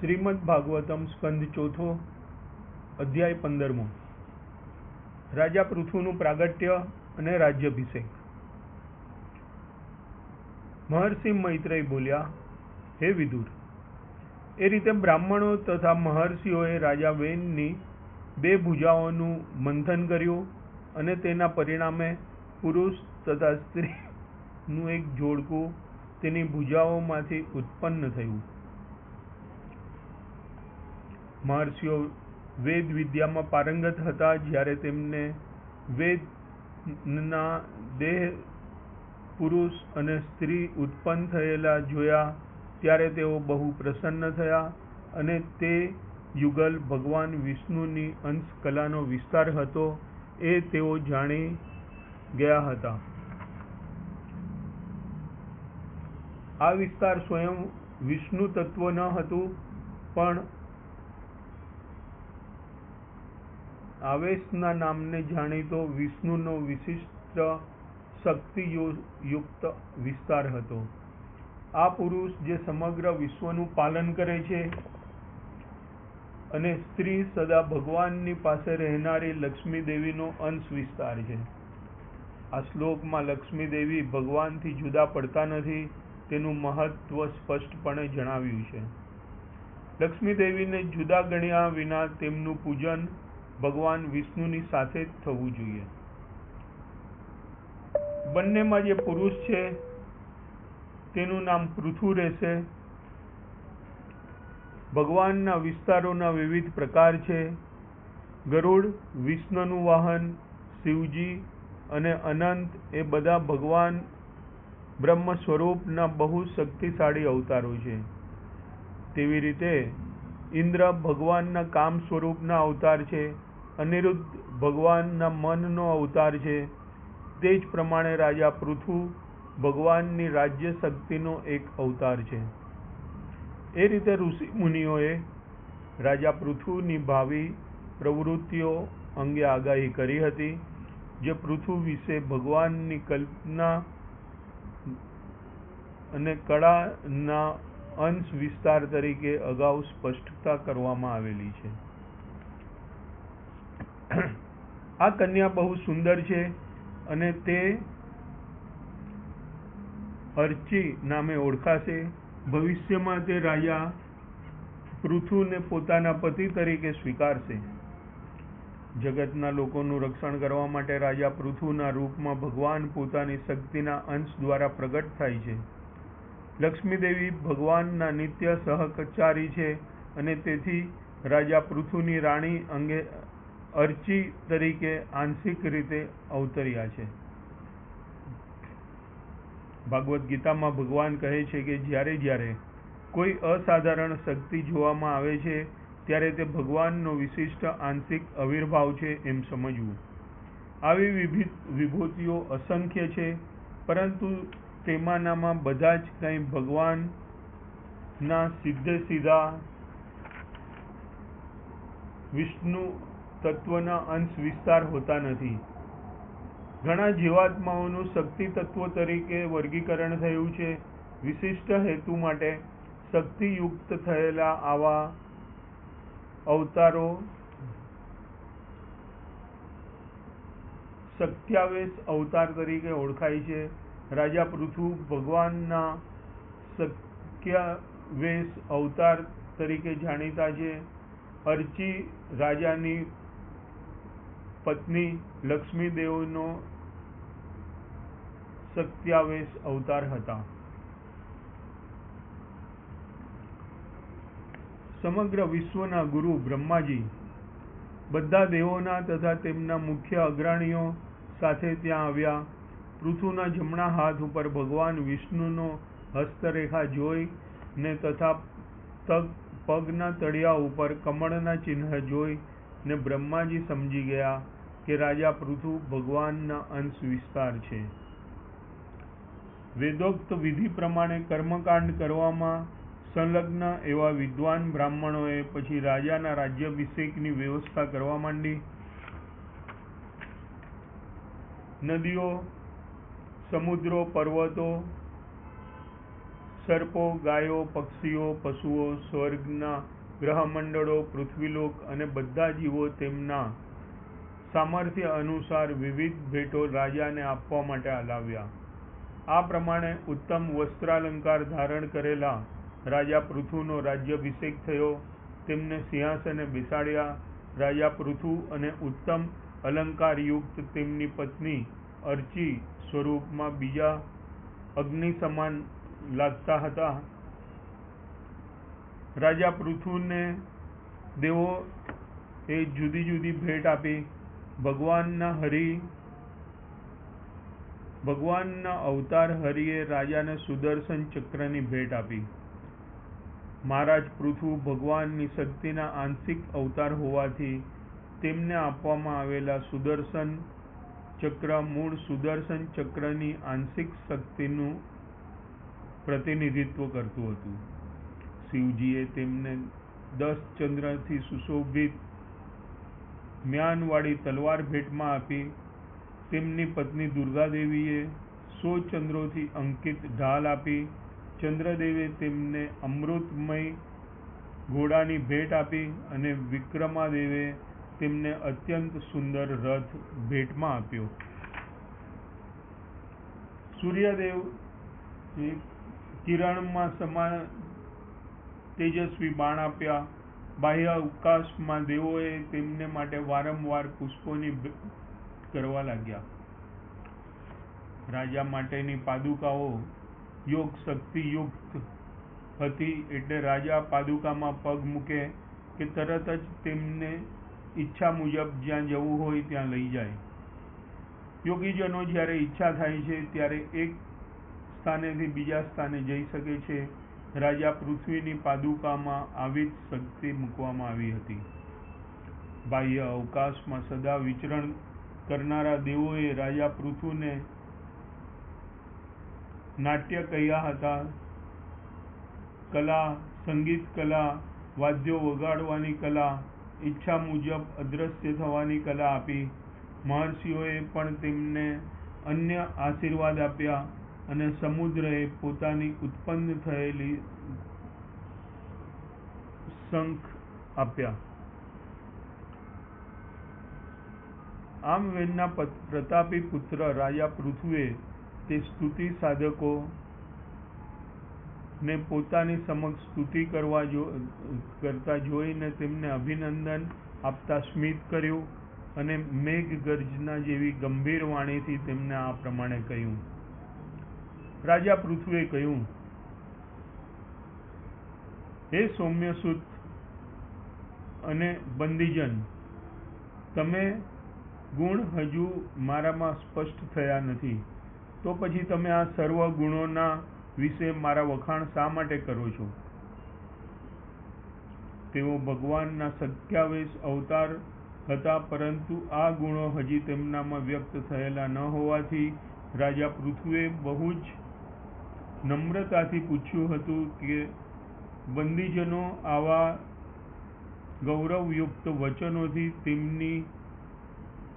શ્રીમદ ભાગવતમ સ્કંદ ચોથો અધ્યાય પંદરમો. રાજા પૃથુનું પ્રાગટ્ય અને રાજ્યાભિષેક. મહર્ષિ મૈત્રેય બોલ્યા, હે વિદુર, એ રીતે બ્રાહ્મણો તથા મહર્ષિઓએ રાજા વેનની બે ભુજાઓનું મંથન કર્યું અને તેના પરિણામે પુરુષ તથા સ્ત્રીનું એક જોડકું તેની ભુજાઓમાંથી ઉત્પન્ન થયું. મહર્ષિઓ વેદ વિદ્યામાં પારંગત હતા જ્યારે તેમને વેદના દેહ, પુરુષ અને સ્ત્રી ઉત્પન્ન થયેલા જોયા ત્યારે તેઓ બહુ પ્રસન્ન થયા અને તે યુગલ ભગવાન વિષ્ણુની અંશ કલાનો વિસ્તાર હતો એ તેઓ જાણી ગયા હતા. આ વિસ્તાર સ્વયં વિષ્ણુ તત્વ ન હતું, પણ આવેશના નામને જાણીતો વિષ્ણુનો વિશિષ્ટ શક્તિયુક્ત વિસ્તાર હતો. આ પુરુષ જે સમગ્ર વિશ્વનું પાલન કરે છે અને સ્ત્રી સદા ભગવાનની પાસે રહેનારી લક્ષ્મી દેવીનો અંશ વિસ્તાર છે. આ શ્લોકમાં લક્ષ્મી દેવી ભગવાનથી જુદા પડતા નથી તેનું મહત્વ સ્પષ્ટપણે જણાવ્યું છે. લક્ષ્મી દેવીને જુદા ગણ્યા વિના તેમનું પૂજન ભગવાન વિષ્ણુની સાથે થવું જોઈએ. બંનેમાં જે પુરુષ છે, તેનું નામ પૃથુ રહેશે. ભગવાનના વિસ્તારોના વિવિધ પ્રકાર છે. ગરુડ, વિષ્ણુનું વાહન, શિવજી અને અનંત એ બધા ભગવાન બ્રહ્મ સ્વરૂપના બહુ શક્તિશાળી અવતારો છે. તેવી રીતે ઇન્દ્ર ભગવાનના કામ સ્વરૂપના અવતાર છે. અનિરુદ્ધ ભગવાનના મનનો અવતાર છે. તે જ પ્રમાણે રાજા પૃથુ ભગવાનની રાજ્ય શક્તિનો એક અવતાર છે. એ રીતે ઋષિ મુનિઓએ રાજા પૃથુની ભાવિ પ્રવૃત્તિઓ અંગે આગાહી કરી હતી, જે પૃથુ વિશે ભગવાનની કલ્પના અને કળાના અંશ વિસ્તાર તરીકે અગાઉ સ્પષ્ટતા કરવામાં આવેલી છે. આ કન્યા બહુ સુંદર છે અને તે અર્ચી નામે ઓળખાશે. ભવિષ્યમાં તે રાજા પૃથુને પોતાના પતિ તરીકે સ્વીકારશે. જગતના લોકોનું રક્ષણ કરવા માટે રાજા પૃથુના રૂપમાં ભગવાન પોતાની શક્તિના અંશ દ્વારા પ્રગટ થાય છે. લક્ષ્મી દેવી ભગવાનના નિત્ય સહકચારી છે અને તેથી રાજા પૃથુની રાણી અંગે અર્ચી તરીકે આંશિક રીતે અવતર્યા છે. ભાગવત ગીતામાં ભગવાન કહે છે કે જ્યારે જ્યારે કોઈ અસાધારણ શક્તિ જોવામાં આવે છે, ત્યારે તે ભગવાનનો વિશિષ્ટ આંશિક આવિર્ભાવ છે એમ સમજવું. આવી વિભૂતિઓ અસંખ્ય છે, પરંતુ તેમાંનામાં બધા જ કંઈ ભગવાનના સીધે સીધા વિષ્ણુ તત્વના અંશ વિસ્તાર હોતા નથી. ઘણા જીવાત્માઓનું શક્તિ તત્વ તરીકે વર્ગીકરણ થયું છે. વિશિષ્ટ હેતુ માટે શક્તિયુક્ત થયેલા આવા અવતારો સત્યાવેશ અવતાર તરીકે ઓળખાય છે. રાજા પૃથુ ભગવાનના સત્યાવેશ અવતાર તરીકે જાણીતા છે. અર્ચી રાજાની પત્ની લક્ષ્મીદેવનો સત્યાવેશ અવતાર હતા. સમગ્ર વિશ્વના ગુરુ બ્રહ્માજી બધા દેવોના તથા તેમના મુખ્ય અગ્રણીઓ સાથે ત્યાં આવ્યા. પૃથુના જમણા હાથ ઉપર ભગવાન વિષ્ણુનો હસ્તરેખા જોઈ ને તથા પગના તળિયા ઉપર કમળના ચિહ્ન જોઈ ને બ્રહ્માજી સમજી ગયા કે રાજા પૃથુ ભગવાનના અંશ વિસ્તાર છે. વેદોક્ત વિધિ પ્રમાણે કર્મકાંડ કરવામાં સંલગ્ન એવા વિદ્વાન બ્રાહ્મણોએ પછી રાજાના રાજ્યાભિષેકની વ્યવસ્થા કરવા માંડી. નદીઓ, સમુદ્રો, પર્વતો, સર્પો, ગાયો, પક્ષીઓ, પશુઓ, સ્વર્ગના ગ્રહમંડળો, પૃથ્વીલોક અને બધા જીવો તેમના સામર્થ્ય અનુસાર વિવિધ ભેટો રાજાને આપવા માટે હલાવ્યા આ પ્રમાણે ઉત્તમ વસ્ત્રાલંકાર ધારણ કરેલા રાજા પૃથુનો રાજ્યાભિષેક થયો. તેમને સિંહાસને બેસાડ્યા. રાજા પૃથુ અને ઉત્તમ અલંકારયુક્ત તેમની પત્ની અર્ચી સ્વરૂપમાં બીજા અગ્નિ સમાન લાગતા હતા. રાજા પૃથુને દેવો એ જુદી જુદી ભેટ આપી. ભગવાનના હરિ, ભગવાનના અવતાર હરિએ રાજાને સુદર્શન ચક્રની ભેટ આપી. મહારાજ પૃથુ ભગવાનની શક્તિના આંશિક અવતાર હોવાથી તેમને આપવામાં આવેલા સુદર્શન ચક્ર મૂળ સુદર્શન ચક્રની આંશિક શક્તિનું પ્રતિનિધિત્વ કરતું હતું. શિવજીએ તેમને દસ ચંદ્રથી સુશોભિત મ્યાનવાળી તલવાર ભેટમાં આપી. તેમની પત્ની દુર્ગાદેવીએ સો ચંદ્રોથી અંકિત ઢાલ આપી. ચંદ્રદેવે તેમને અમૃતમય ઘોડાની ભેટ આપી અને વિક્રમાદેવે તેમને અત્યંત સુંદર રથ ભેટમાં આપ્યો. સૂર્યદેવ કિરણમાં સમાન તેજસ્વી બાણ આપ્યા. બાહ્ય અવકાશમાં દેવોએ તેમને માટે વારંવાર પુષ્પોની કરવા લાગ્યા. રાજા માટેની પાદુકાઓ યોગ શક્તિયુક્ત હતી એટલે રાજા પાદુકામાં પગ મૂકે કે તરત જ તેમને ઈચ્છા મુજબ જ્યાં જવું હોય ત્યાં લઈ જાય. યોગીજનો જ્યારે ઈચ્છા થાય છે ત્યારે એક સ્થાનેથી બીજા સ્થાને જઈ શકે છે. રાજા પૃથ્વીની પાદુકામાં આવી જ શક્તિ મૂકવામાં આવી હતી. બાહ્ય અવકાશમાં સદા વિચરણ કરનારા દેવોએ રાજા પૃથુને નાટ્ય કહ્યા હતા. કલા, સંગીત કલા, વાદ્યો વગાડવાની કલા, ઈચ્છા મુજબ અદ્રશ્ય થવાની કલા આપી. મહર્ષિઓએ પણ તેમને અન્ય આશીર્વાદ આપ્યા. અને સમુદ્રએ પોતાની ઉત્પન્ન થયેલી શંખ આપ્યા. આમ વેદના પ્રતાપી પુત્ર રાજા પૃથ્વીએ તે સ્તુતિ સાધકો ને પોતાની સમક્ષ સ્તુતિ કરવા જો, કરતા જોઈને તેમને અભિનંદન આપતા સ્મિત કર્યું અને મેઘ ગર્જના જેવી ગંભીર વાણીથી તેમને આ પ્રમાણે કહ્યું. રાજા પૃથુએ કહ્યું, હે સૌમ્યસુત અને બંદીજન, તમે ગુણ હજુ મારામાં સ્પષ્ટ થયા નથી. તો પછી તમે આ સર્વ ગુણોના વિશે મારા વખાણ શા માટે કરો છો? તેઓ ભગવાનના સત્યાવીસ અવતાર હતા, પરંતુ આ ગુણો હજી તેમનામાં વ્યક્ત થયેલા ન હોવાથી રાજા પૃથુએ બહુ જ નમ્રતાથી પૂછ્યું હતું કે બંદીજનો આવા ગૌરવયુક્ત વચનોથી તેમની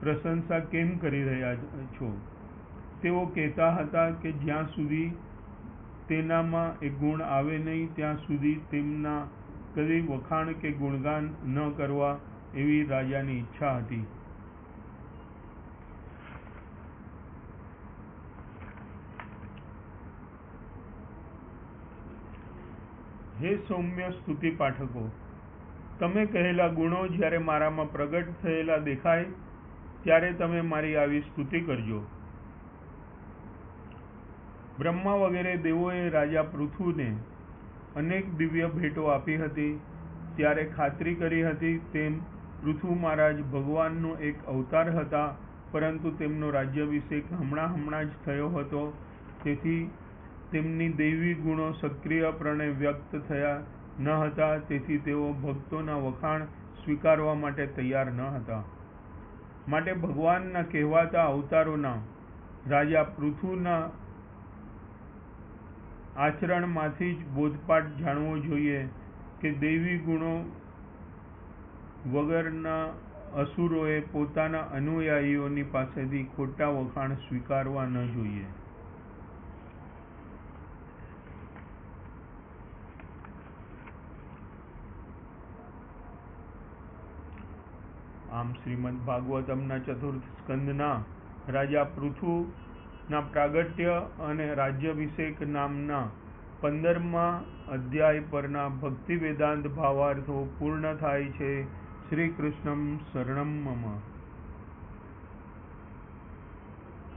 પ્રશંસા કેમ કરી રહ્યા છો? તેઓ કહેતા હતા કે જ્યાં સુધી તેનામાં એ ગુણ આવે નહીં, ત્યાં સુધી તેમના કદી વખાણ કે ગુણગાન ન કરવા એવી રાજાની ઈચ્છા હતી. હે સૌમ્ય સ્તુતિ પાઠકો, તમે કહેલા ગુણો જ્યારે મારામાં પ્રગટ થયેલા દેખાય, ત્યારે તમે મારી આવી સ્તુતિ કરજો. બ્રહ્મા વગેરે દેવોએ રાજા પૃથુને અનેક દિવ્ય ભેટો આપી હતી, ત્યારે ખાતરી કરી હતી તેમ પૃથુ મહારાજ ભગવાનનો એક અવતાર હતા, પરંતુ તેમનો રાજ્યાભિષેક હમણાં હમણાં જ થયો હતો, તેથી તેમની દૈવી ગુણો સક્રિયપણે વ્યક્ત થયા ન હતા, તેથી તેઓ ભક્તોના વખાણ સ્વીકારવા માટે તૈયાર ન હતા. માટે ભગવાનના કહેવાતા અવતારોના રાજા પૃથુના આચરણમાંથી જ બોધપાઠ જાણવો જોઈએ કે દૈવી ગુણો વગરના અસુરોએ પોતાના અનુયાયીઓની પાસેથી ખોટા વખાણ સ્વીકારવા ન જોઈએ. આમ શ્રીમદ ભાગવતમના ચતુર્થ સ્કંદના રાજા પૃથુના પ્રાગટ્ય અને રાજ્યાભિષેક નામના પંદરમા અધ્યાય પરના ભક્તિ વેદાંત ભાવાર્થો પૂર્ણ થાય છે. શ્રી કૃષ્ણમ શરણમ મમ.